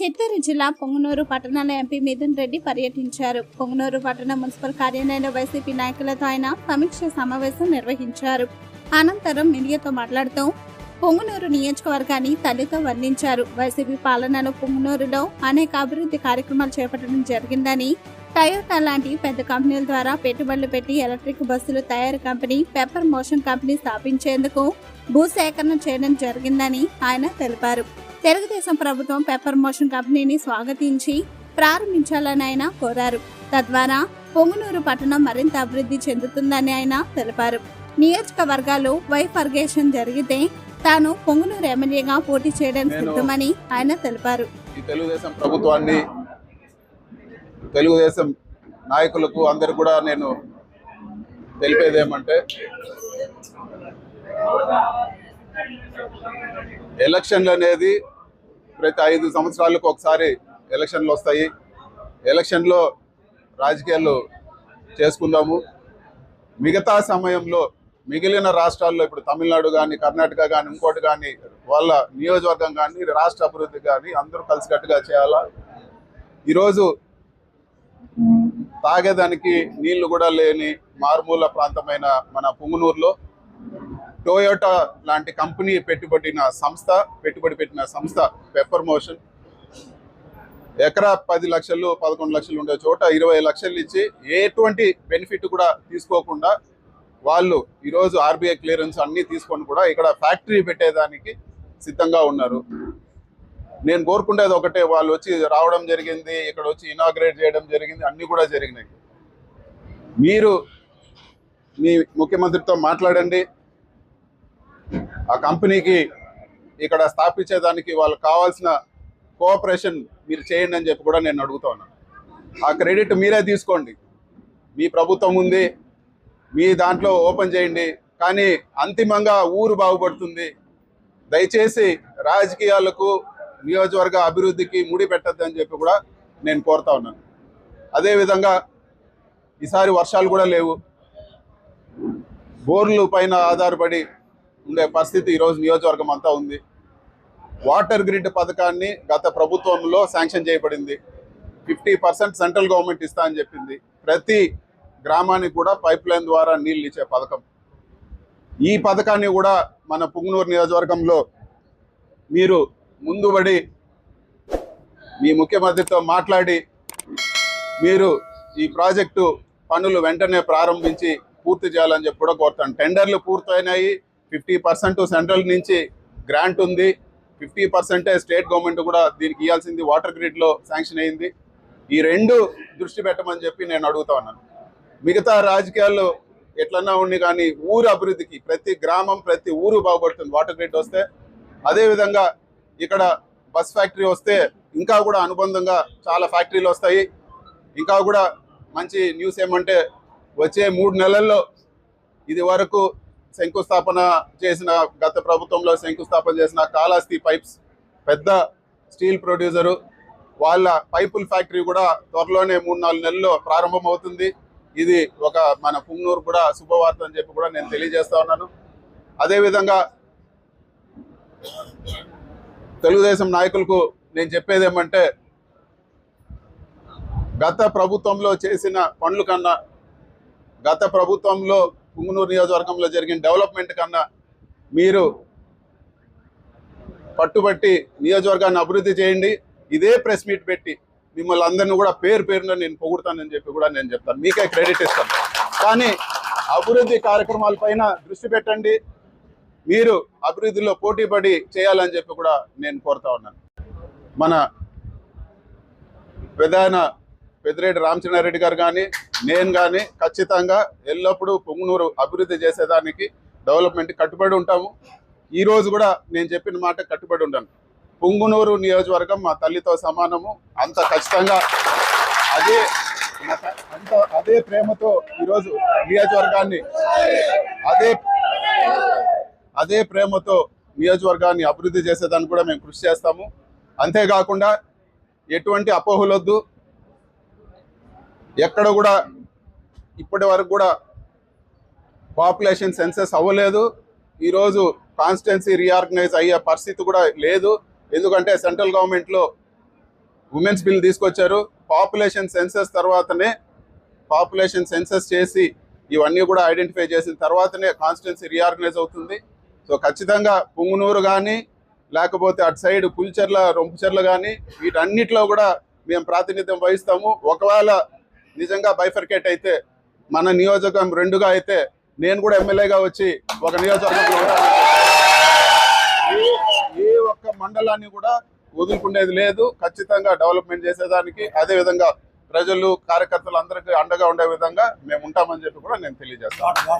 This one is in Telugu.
చిత్తూరు జిల్లా పొంగనూరు పట్టణాల ఎంపీ మిథున్ రెడ్డి పర్యటించారు. పొంగనూరు పట్టణ మున్సిపల్ కార్యాలయంలో వైసీపీ నాయకులతో ఆయన సమీక్ష సమావేశం నిర్వహించారు. అనంతరం మీడియాతో మాట్లాడుతూ పొంగనూరు నియోజకవర్గాన్ని తల్లితో వర్ణించారు. వైసీపీ పాలనలో పొంగనూరులో అనేక అభివృద్ధి కార్యక్రమాలు చేపట్టడం జరిగిందని టయోటా లాంటి పెద్ద కంపెనీల ద్వారా పెట్టుబడులు పెట్టి ఎలక్ట్రిక్ బస్సులు తయారు కంపెనీ పెప్పర్ మోషన్ కంపెనీ స్థాపించేందుకు భూసేకరణ చేయడం జరిగిందని ఆయన తెలిపారు. తెలుగుదేశం ప్రభుత్వం పెప్పర్ మోషన్ కంపెనీని స్వాగతించి ప్రారంభించాలని ఆయన కోరారు. తద్వారా పొంగునూరు పట్టణం మరింత అభివృద్ధి చెందుతుందని ఆయన తెలిపారు. నియోజకవర్గాలు వైఫర్గేషన్ జరిగితే తాను పొంగునూరు ఎమ్మెల్యేగా పోటీ చేయడానికి సిద్ధమని ఆయన తెలిపారు. ఈ తెలుగుదేశం ప్రభుత్వాన్ని తెలుగుదేశం నాయకులకు అందరు కూడా నేను తెలిపేది ఏమంటే ఎలక్షన్లు అనేది ప్రతి ఐదు సంవత్సరాలకు ఒకసారి ఎలక్షన్లు వస్తాయి. ఎలక్షన్లో రాజకీయాలు చేసుకుందాము. మిగతా సమయంలో మిగిలిన రాష్ట్రాల్లో ఇప్పుడు తమిళనాడు కానీ కర్ణాటక కానీ ఇంకోటి కానీ వాళ్ళ నియోజకవర్గం కానీ రాష్ట్ర అభివృద్ధి కానీ అందరూ కలిసికట్టుగా చేయాలా? ఈరోజు తాగేదానికి నీళ్ళు కూడా లేని మారుమూల ప్రాంతమైన మన పుంగునూరులో టొయోటా లాంటి కంపెనీ పెట్టుబడిన సంస్థ పెట్టుబడి పెట్టిన సంస్థ పెప్పర్ మోషన్ ఎకరా పది లక్షలు పదకొండు లక్షలు ఉండే చోట ఇరవై లక్షలు ఇచ్చి ఎటువంటి బెనిఫిట్ కూడా తీసుకోకుండా వాళ్ళు ఈరోజు ఆర్బీఐ క్లియరెన్స్ అన్నీ తీసుకొని కూడా ఇక్కడ ఫ్యాక్టరీ పెట్టేదానికి సిద్ధంగా ఉన్నారు. నేను కోరుకునేది ఒకటే వాళ్ళు వచ్చి రావడం జరిగింది ఇక్కడ వచ్చి ఇనాగ్రేట్ చేయడం జరిగింది అన్నీ కూడా జరిగినాయి. మీరు మీ ముఖ్యమంత్రితో మాట్లాడండి. ఆ కంపెనీకి ఇక్కడ స్థాపించేదానికి వాళ్ళకి కావాల్సిన కోఆపరేషన్ మీరు చేయండి అని చెప్పి కూడా నేను అడుగుతా ఉన్నాను ఆ క్రెడిట్ మీరే తీసుకోండి. మీ ప్రభుత్వం ఉంది మీ దాంట్లో ఓపెన్ చేయండి. కానీ అంతిమంగా ఊరు బాగుపడుతుంది. దయచేసి రాజకీయాలకు నియోజకవర్గ అభివృద్ధికి ముడి పెట్టద్దు అని చెప్పి కూడా నేను కోరుతా ఉన్నాను అదేవిధంగా ఈసారి వర్షాలు కూడా లేవు. బోర్లు పైన ఆధారపడి ఉండే పరిస్థితి ఈరోజు నియోజకవర్గం అంతా ఉంది. వాటర్ గ్రిడ్ పథకాన్ని గత ప్రభుత్వంలో శాంక్షన్ చేయబడింది. ఫిఫ్టీ పర్సెంట్ సెంట్రల్ గవర్నమెంట్ ఇస్తా అని చెప్పింది. ప్రతి గ్రామానికి కూడా పైప్ లైన్ ద్వారా నీళ్ళు ఇచ్చే పథకం. ఈ పథకాన్ని కూడా మన పుంగనూరు నియోజకవర్గంలో మీరు ముందుబడి మీ ముఖ్యమంత్రితో మాట్లాడి మీరు ఈ ప్రాజెక్టు పనులు వెంటనే ప్రారంభించి పూర్తి చేయాలని చెప్పి కూడా కోరుతాను. టెండర్లు పూర్తయినాయి. ఫిఫ్టీ పర్సెంట్ సెంట్రల్ నుంచి గ్రాంట్ ఉంది. ఫిఫ్టీ పర్సెంటే స్టేట్ గవర్నమెంట్ కూడా దీనికి ఇవ్వాల్సింది వాటర్ గ్రిడ్లో శాంక్షన్ అయింది. ఈ రెండు దృష్టి పెట్టమని చెప్పి నేను అడుగుతా ఉన్నాను. మిగతా రాజకీయాల్లో ఎట్లన్నా ఉండి కానీ ఊరు అభివృద్ధికి ప్రతి గ్రామం ప్రతి ఊరు బాగుపడుతుంది వాటర్ గ్రిడ్ వస్తే. అదేవిధంగా ఇక్కడ బస్ ఫ్యాక్టరీ వస్తే ఇంకా కూడా అనుబంధంగా చాలా ఫ్యాక్టరీలు వస్తాయి. ఇంకా కూడా మంచి న్యూస్ ఏమంటే వచ్చే మూడు నెలల్లో ఇది వరకు శంకుస్థాపన చేసిన గత ప్రభుత్వంలో శంకుస్థాపన చేసిన కాళహస్తి పైప్స్ పెద్ద స్టీల్ ప్రొడ్యూసరు వాళ్ళ పైపుల్ ఫ్యాక్టరీ కూడా త్వరలోనే మూడు నాలుగు నెలల్లో ప్రారంభం అవుతుంది ఇది ఒక మన పుంగనూరు కూడా శుభవార్త అని చెప్పి కూడా నేను తెలియజేస్తా ఉన్నాను. అదేవిధంగా తెలుగుదేశం నాయకులకు నేను చెప్పేది ఏమంటే గత ప్రభుత్వంలో చేసిన పనుల కన్నా గత ప్రభుత్వంలో పుంగనూరు నియోజకవర్గంలో జరిగిన డెవలప్మెంట్ కన్నా మీరు పట్టుబట్టి నియోజకవర్గాన్ని అభివృద్ధి చేయండి. ఇదే ప్రెస్ మీట్ పెట్టి మిమ్మల్ని అందరినీ కూడా పేరు పేరున నేను పొగుడతానని చెప్పి కూడా నేను చెప్తాను. మీకే క్రెడిట్ ఇస్తాను. కానీ అభివృద్ధి కార్యక్రమాల పైన దృష్టి పెట్టండి. మీరు అభివృద్ధిలో పోటీపడి చేయాలని చెప్పి కూడా నేను కోరుతా ఉన్నాను. మన ప్రధాన పెద్దిరెడ్డి రామచంద్రారెడ్డి గారు కానీ నేను కానీ ఖచ్చితంగా ఎల్లప్పుడూ పొంగునూరు అభివృద్ధి చేసేదానికి డెవలప్మెంట్ కట్టుబడి ఉంటాము. ఈరోజు కూడా నేను చెప్పిన మాట కట్టుబడి ఉంటాను పొంగునూరు నియోజకవర్గం మా తల్లితో సమానము. అంత ఖచ్చితంగా అదే అంత అదే ప్రేమతో ఈరోజు నియోజకవర్గాన్ని అదే అదే ప్రేమతో నియోజకవర్గాన్ని అభివృద్ధి చేసేదానికి కూడా మేము కృషి చేస్తాము. అంతేకాకుండా ఎటువంటి అపోహలొద్దు. ఎక్కడ కూడా ఇప్పటి వరకు కూడా పాపులేషన్ సెన్సెస్ అవ్వలేదు. ఈరోజు కాన్స్టిట్యున్సీ రీఆర్గనైజ్ అయ్యే పరిస్థితి కూడా లేదు. ఎందుకంటే సెంట్రల్ గవర్నమెంట్లో ఉమెన్స్ బిల్ తీసుకొచ్చారు. పాపులేషన్ సెన్సెస్ తర్వాతనే పాపులేషన్ సెన్సెస్ చేసి ఇవన్నీ కూడా ఐడెంటిఫై చేసిన తర్వాతనే కాన్స్టిట్యున్సీ రీఆర్గనైజ్ అవుతుంది. సో ఖచ్చితంగా పుంగునూరు కానీ లేకపోతే అటు సైడ్ పులిచెర్ల రొంపుచెర్ల కానీ వీటన్నిటిలో కూడా మేము ప్రాతినిధ్యం వహిస్తాము. ఒకవేళ నిజంగా బైఫర్కేట్ అయితే మన నియోజకవర్గం రెండుగా అయితే నేను కూడా ఎమ్మెల్యేగా వచ్చి ఒక నియోజకవర్గంలో ఏ- ఒక్క మండలాన్ని కూడా వదులుకునేది లేదు. ఖచ్చితంగా డెవలప్మెంట్ చేసేదానికి అదే విధంగా ప్రజలు కార్యకర్తలు అందరికీ అండగా ఉండే విధంగా మేము ఉంటామని చెప్పి కూడా నేను తెలియజేస్తాను.